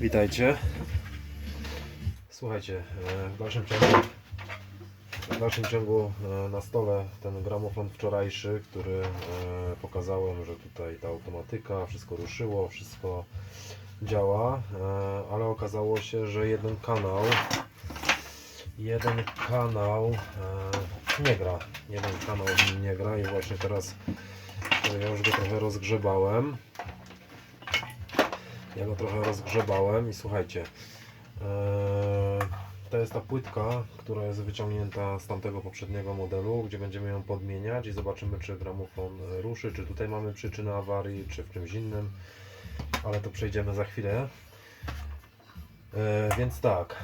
Witajcie. Słuchajcie, e, w dalszym ciągu, w dalszym ciągu e, na stole ten gramofon wczorajszy, który e, pokazałem, że tutaj ta automatyka, wszystko ruszyło, wszystko działa, ale okazało się, że jeden kanał, jeden kanał nie gra. Jeden kanał nie gra i właśnie teraz ja już go trochę rozgrzebałem. Ja go trochę rozgrzebałem i słuchajcie, eee, to jest ta płytka, która jest wyciągnięta z tamtego poprzedniego modelu, gdzie będziemy ją podmieniać i zobaczymy, czy gramofon e, ruszy, czy tutaj mamy przyczynę awarii, czy w czymś innym, ale to przejdziemy za chwilę. E, więc tak,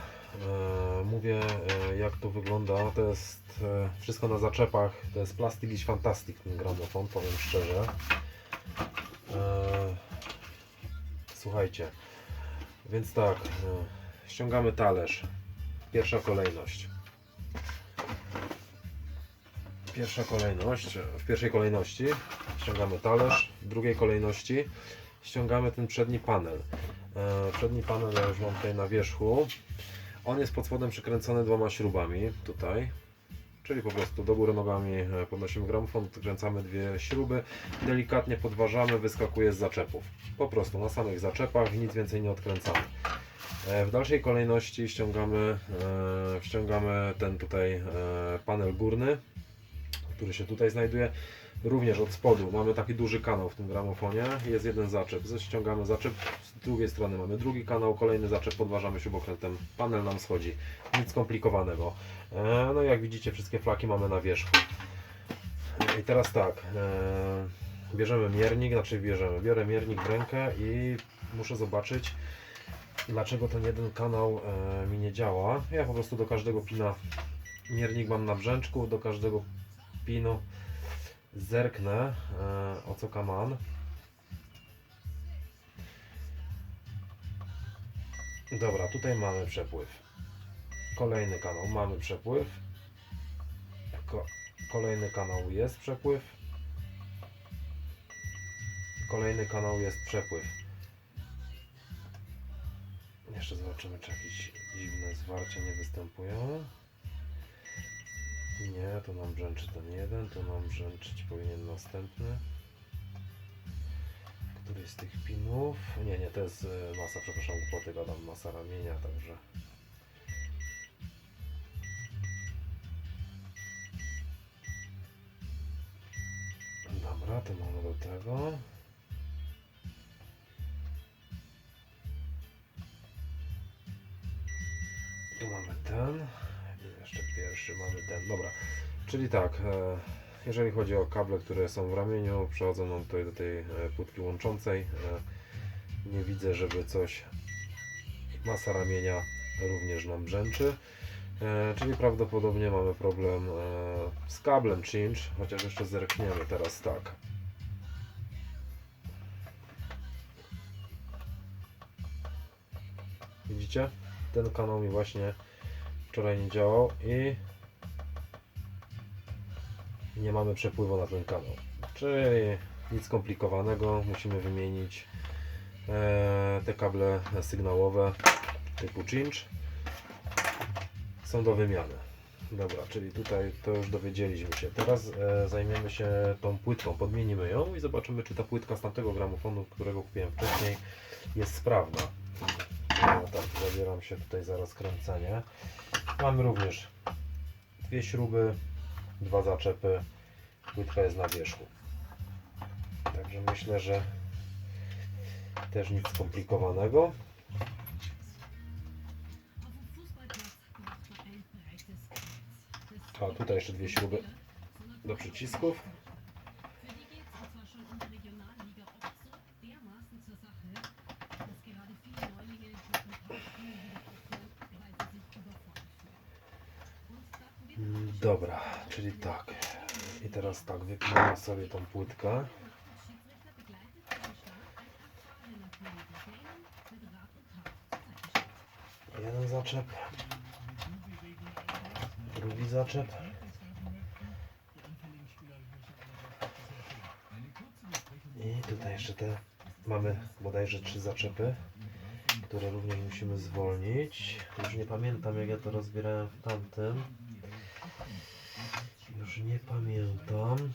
e, mówię e, jak to wygląda. To jest e, wszystko na zaczepach, to jest plastik iś fantastic ten gramofon, powiem szczerze. E, Słuchajcie, więc tak, e, ściągamy talerz. Pierwsza kolejność. Pierwsza kolejność, w pierwszej kolejności ściągamy talerz, w drugiej kolejności ściągamy ten przedni panel. E, Przedni panel ja już mam tutaj na wierzchu. On jest pod spodem przykręcony dwoma śrubami, tutaj. Czyli po prostu do góry nogami e, podnosimy gramofon, odkręcamy dwie śruby, delikatnie podważamy, wyskakuje z zaczepów. Po prostu na samych zaczepach, nic więcej nie odkręcamy. E, W dalszej kolejności ściągamy, e, ściągamy ten tutaj e, panel górny, który się tutaj znajduje. Również od spodu mamy taki duży kanał w tym gramofonie, jest jeden zaczep. Ściągamy zaczep, z drugiej strony mamy drugi kanał, kolejny zaczep, podważamy śrubokrętem, panel nam schodzi. Nic skomplikowanego. E, No i jak widzicie wszystkie flaki mamy na wierzchu. I teraz tak, e, bierzemy miernik, znaczy bierzemy, biorę miernik w rękę i muszę zobaczyć dlaczego ten jeden kanał e, mi nie działa. Ja po prostu do każdego pina miernik mam na brzęczku, do każdego pinu zerknę e, o co kaman. Dobra, tutaj mamy przepływ. Kolejny kanał mamy przepływ. Ko kolejny kanał jest przepływ. Kolejny kanał jest przepływ. Jeszcze zobaczymy, czy jakieś dziwne zwarcia nie występują. Nie, to nam brzęczy ten jeden, to nam brzęczyć powinien następny. Który z tych pinów? Nie, nie, to jest e, masa, przepraszam, głupoty gadam, masa ramienia, także... Dobra, to mamy do tego. Tu mamy ten. Jeszcze pierwszy mamy ten. Dobra. Czyli tak, e, jeżeli chodzi o kable, które są w ramieniu, przechodzą nam tutaj do tej e, płytki łączącej. E, Nie widzę, żeby coś. Masa ramienia również nam brzęczy. Czyli prawdopodobnie mamy problem z kablem cinch, chociaż jeszcze zerkniemy teraz tak. Widzicie? Ten kanał mi właśnie wczoraj nie działał i nie mamy przepływu na ten kanał. Czyli nic skomplikowanego, musimy wymienić e, te kable sygnałowe typu cinch. Są do wymiany. Dobra, czyli tutaj to już dowiedzieliśmy się. Teraz e, zajmiemy się tą płytką, podmienimy ją i zobaczymy, czy ta płytka z tamtego gramofonu, którego kupiłem wcześniej, jest sprawna. Ja tak, zabieram się tutaj za rozkręcenie. Mamy również dwie śruby, dwa zaczepy. Płytka jest na wierzchu. Także myślę, że też nic skomplikowanego. A tutaj jeszcze dwie śruby do przycisków. Dobra, czyli tak. I teraz tak, wypinamy sobie tą płytkę. Jeden zaczep. Drugi zaczep. I tutaj jeszcze te mamy bodajże trzy zaczepy. które również musimy zwolnić. Już nie pamiętam jak ja to rozbierałem w tamtym. Już nie pamiętam.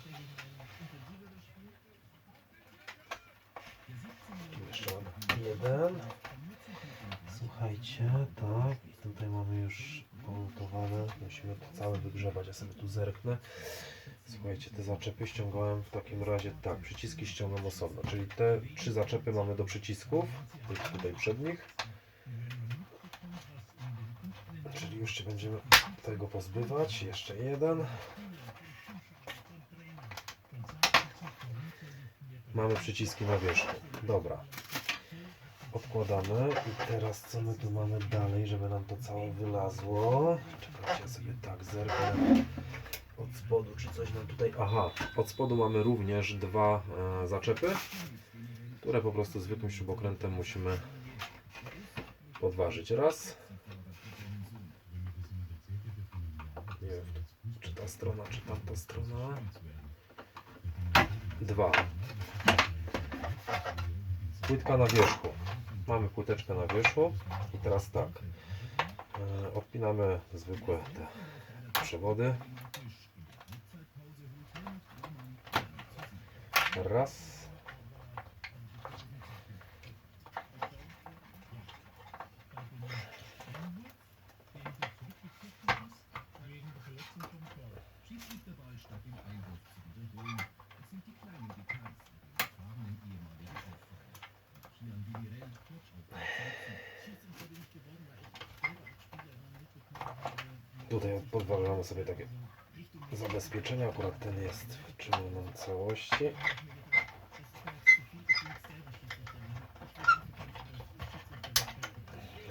Tu jeszcze mam jeden. Słuchajcie, tak. I tutaj mamy już polutowane. Musimy to całe wygrzebać. Ja sobie tu zerknę. Słuchajcie, te zaczepy ściągałem w takim razie tak. Przyciski ściągam osobno. Czyli te trzy zaczepy mamy do przycisków. Tutaj przednich. Czyli już się będziemy tego pozbywać. Jeszcze jeden. Mamy przyciski na wierzchu. Dobra. Odkładamy i teraz co my tu mamy dalej, żeby nam to całe wylazło. Czekajcie, ja sobie tak zerknę od spodu, czy coś nam tutaj... Aha, od spodu mamy również dwa e, zaczepy, które po prostu zwykłym śrubokrętem musimy podważyć. Raz. Nie wiem, czy ta strona, czy tamta strona. Dwa. Płytka na wierzchu. Mamy płyteczkę na wierzchu i teraz tak. E, odpinamy zwykłe te przewody. Raz. Tutaj podważamy sobie takie zabezpieczenia. Akurat ten jest w czynnym całości.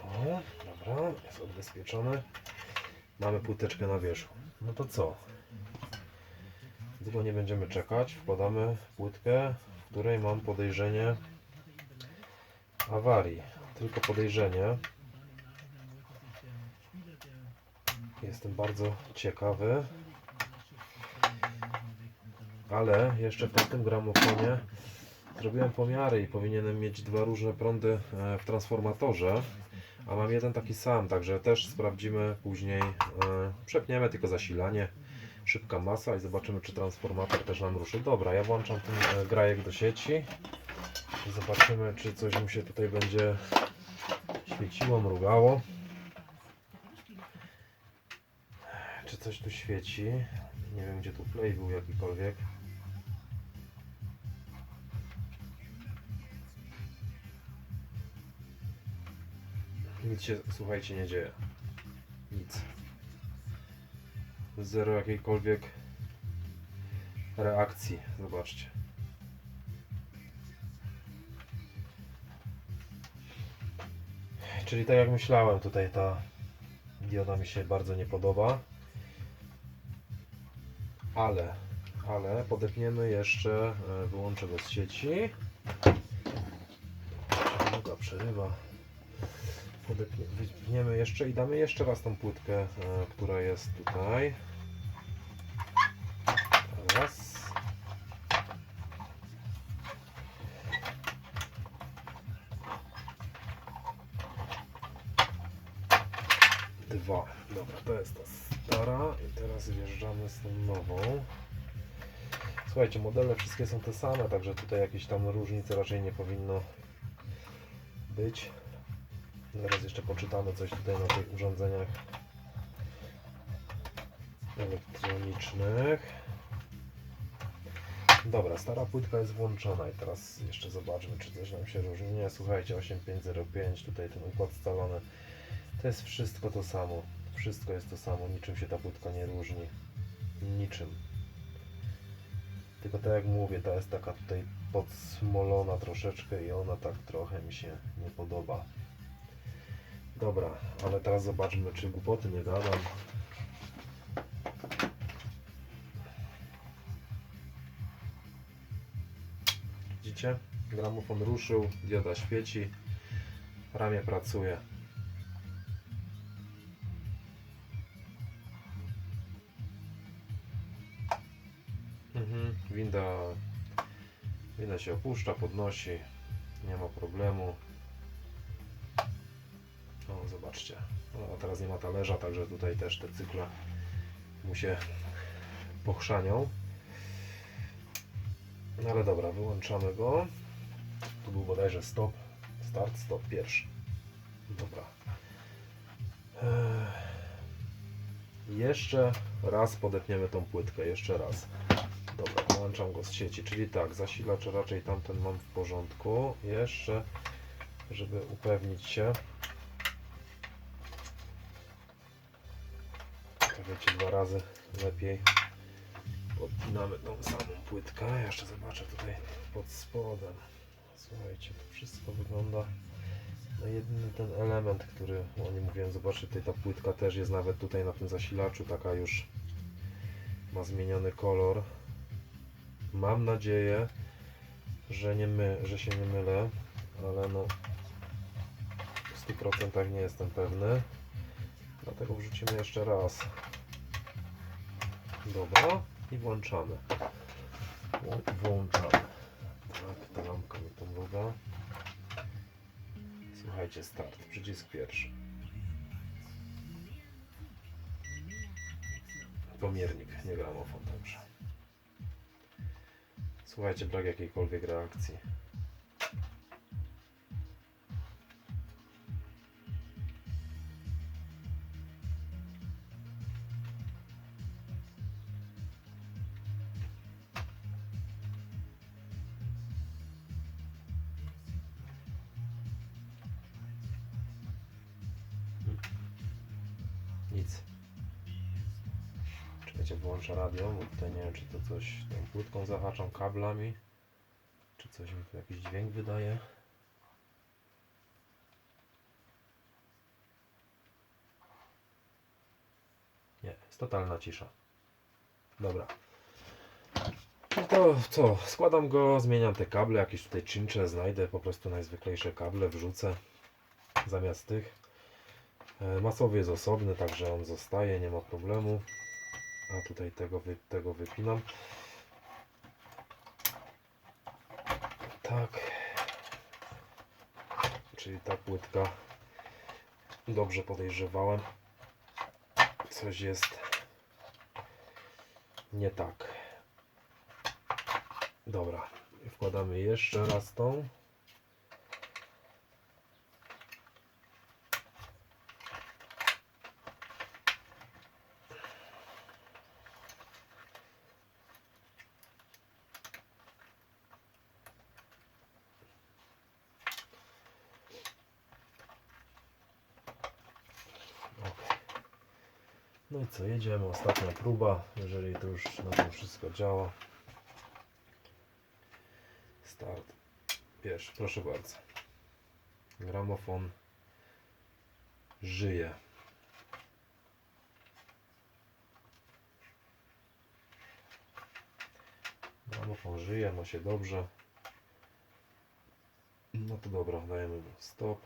O, dobra, jest odbezpieczony. Mamy płyteczkę na wierzchu. No to co? Długo nie będziemy czekać. Wkładamy płytkę, w której mam podejrzenie awarii. Tylko podejrzenie. Jestem bardzo ciekawy. Ale jeszcze w tamtym gramofonie zrobiłem pomiary i powinienem mieć dwa różne prądy e, w transformatorze. A mam jeden taki sam, także też sprawdzimy później. e, Przepniemy tylko zasilanie, szybka masa i zobaczymy czy transformator też nam ruszy. Dobra, ja włączam ten e, grajek do sieci. I zobaczymy czy coś mu się tutaj będzie świeciło, mrugało. Czy coś tu świeci? Nie wiem gdzie tu play był jakikolwiek. Nic się, słuchajcie, nie dzieje. Nic. Zero jakiejkolwiek reakcji. Zobaczcie. Czyli tak jak myślałem, tutaj ta dioda mi się bardzo nie podoba. Ale, ale podepniemy jeszcze, e, wyłączę go z sieci. Długa przerywa. Podepnie, wypniemy jeszcze i damy jeszcze raz tą płytkę, e, która jest tutaj. Raz. Dwa. Dobra, to jest ta stara i teraz wjeżdżamy z tą nową. Słuchajcie, modele wszystkie są te same, także tutaj jakieś tam różnice raczej nie powinno być. Zaraz jeszcze poczytamy coś tutaj na tych urządzeniach elektronicznych. Dobra, stara płytka jest włączona i teraz jeszcze zobaczmy, czy coś nam się różni. Nie, słuchajcie, 8505, tutaj ten układ scalony. To jest wszystko to samo. Wszystko jest to samo, niczym się ta płytka nie różni. Niczym. Tylko tak jak mówię, ta jest taka tutaj podsmolona troszeczkę i ona tak trochę mi się nie podoba. Dobra, ale teraz zobaczmy, czy głupoty nie gadam. Widzicie? Gramofon ruszył, dioda świeci, ramię pracuje. Winda, winda się opuszcza, podnosi, nie ma problemu. Patrzcie. No, a teraz nie ma talerza, także tutaj też te cykle mu się pochrzanią. No ale dobra, wyłączamy go. Tu był bodajże stop, start, stop pierwszy. Dobra. Eee, Jeszcze raz podepniemy tą płytkę, jeszcze raz. Dobra, wyłączam go z sieci, czyli tak, zasilacz raczej tamten mam w porządku. Jeszcze, żeby upewnić się. To wiecie, dwa razy lepiej podpinamy tą samą płytkę. Jeszcze zobaczę tutaj pod spodem. Słuchajcie, to wszystko wygląda no jedyny ten element, który o nim mówiłem, zobaczcie, tutaj ta płytka też jest nawet tutaj na tym zasilaczu taka już ma zmieniony kolor. Mam nadzieję, że, nie my, że się nie mylę, ale no w 100% nie jestem pewny. Dlatego wrzucimy jeszcze raz. Dobra i włączamy. Włączamy. Tak, ta lampka mi pomogła. Słuchajcie, start. Przycisk pierwszy. Pomiernik, nie gramofon. Słuchajcie, brak jakiejkolwiek reakcji. Czekajcie, wyłączę radio, bo tutaj nie wiem, czy to coś tą płytką zahaczą, kablami, czy coś mi tu jakiś dźwięk wydaje. Nie, jest totalna cisza. Dobra. No to co, składam go, zmieniam te kable, jakieś tutaj czyncze znajdę, po prostu najzwyklejsze kable wrzucę zamiast tych. E, Masowy jest osobny, także on zostaje, nie ma problemu. A tutaj tego, wy, tego wypinam. Tak. Czyli ta płytka. Dobrze podejrzewałem. Coś jest nie tak. Dobra. Wkładamy jeszcze raz tą. No i co, jedziemy, ostatnia próba, jeżeli to już na tym wszystko działa. Start. Pierwszy, proszę bardzo. Gramofon żyje. Gramofon żyje, ma się dobrze. No to dobra, dajemy stop.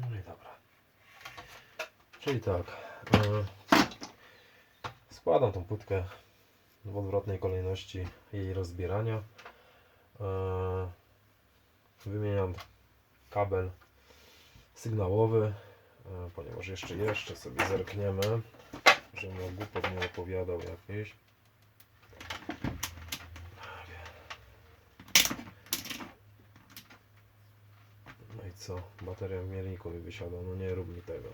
No i dobra. Czyli tak. e, Składam tą płytkę w odwrotnej kolejności jej rozbierania. E, Wymieniam kabel sygnałowy, e, ponieważ jeszcze jeszcze sobie zerkniemy, żebym głupot nie opowiadał jakiś. No i co? Bateria w mierniku mi wysiada. No nie rób mi tego.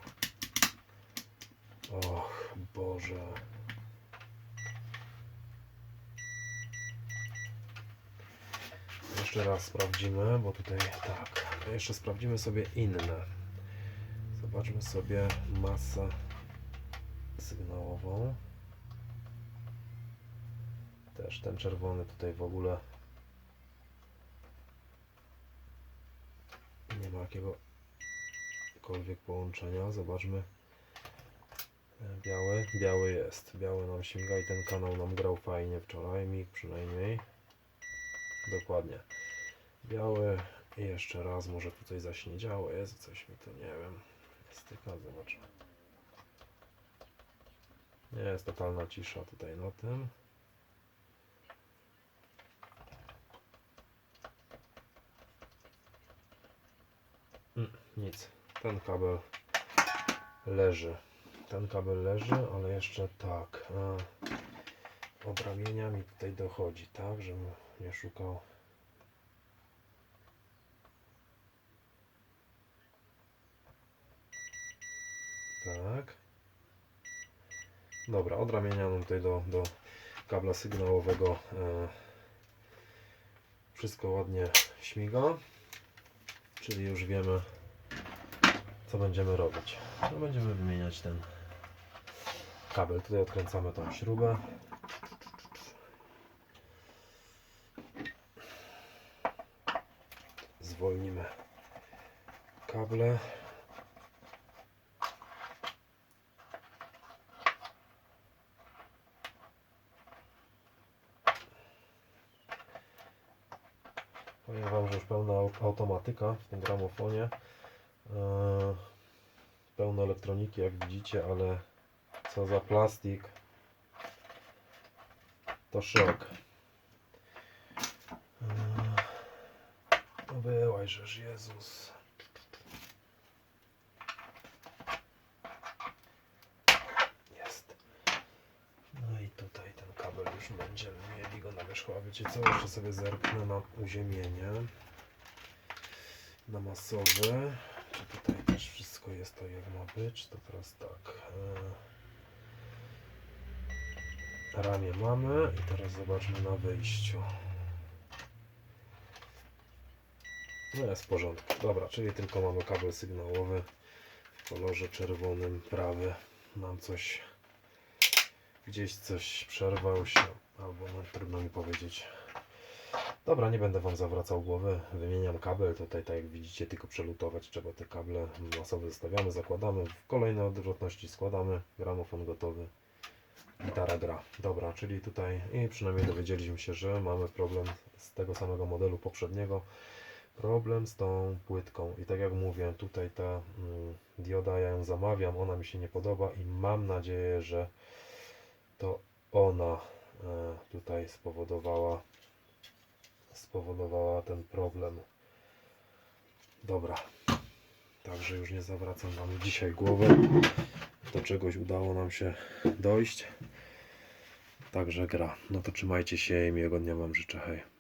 Och, Boże. Jeszcze raz sprawdzimy, bo tutaj tak. Jeszcze sprawdzimy sobie inne. Zobaczmy sobie masę sygnałową. Też ten czerwony tutaj w ogóle nie ma jakiegokolwiek połączenia. Zobaczmy. Biały, biały jest. Biały nam śmiga i ten kanał nam grał fajnie wczoraj, mi przynajmniej. Dokładnie. Biały i jeszcze raz, może tu coś zaśniedziało jest, coś mi to nie wiem. Styka, zobaczmy. Jest totalna cisza tutaj na tym. Mm, Nic. Ten kabel leży. Ten kabel leży, ale jeszcze tak. A, od ramienia mi tutaj dochodzi, tak, żebym nie szukał. Tak. Dobra, od ramienia tutaj do, do kabla sygnałowego e, wszystko ładnie śmiga. Czyli już wiemy, co będziemy robić. No, będziemy wymieniać ten kabel. Tutaj odkręcamy tą śrubę. Zwolnimy kable. Powiem Wam, że już pełna au- automatyka w tym gramofonie. Eee, pełno elektroniki, jak widzicie, ale co za plastik. To szok. Eee, no Jezus. Jest. No i tutaj ten kabel już będziemy mieli go na wierzchu. A wiecie co? Jeszcze sobie zerknę na uziemienie. Na masowy. Czy tutaj też wszystko jest to jak ma być? To teraz tak. Ramię mamy i teraz zobaczmy na wyjściu. No jest w porządku. Dobra, czyli tylko mamy kabel sygnałowy w kolorze czerwonym prawy. Mam coś gdzieś coś przerwał się, albo no, trudno mi powiedzieć. Dobra, nie będę Wam zawracał głowy. Wymieniam kabel. Tutaj, tak jak widzicie, tylko przelutować trzeba te kable masowe zostawiamy, zakładamy. W kolejnej odwrotności składamy. Gramofon gotowy. Gitara gra. Dobra, czyli tutaj i przynajmniej dowiedzieliśmy się, że mamy problem z tego samego modelu poprzedniego. Problem z tą płytką. I tak jak mówię, tutaj ta mm, dioda, ja ją zamawiam, ona mi się nie podoba i mam nadzieję, że to ona e, tutaj spowodowała spowodowała ten problem. Dobra. Także już nie zawracam Wam dzisiaj głowy. Do czegoś udało nam się dojść. Także gra. No to trzymajcie się i miłego dnia Wam życzę. Hej.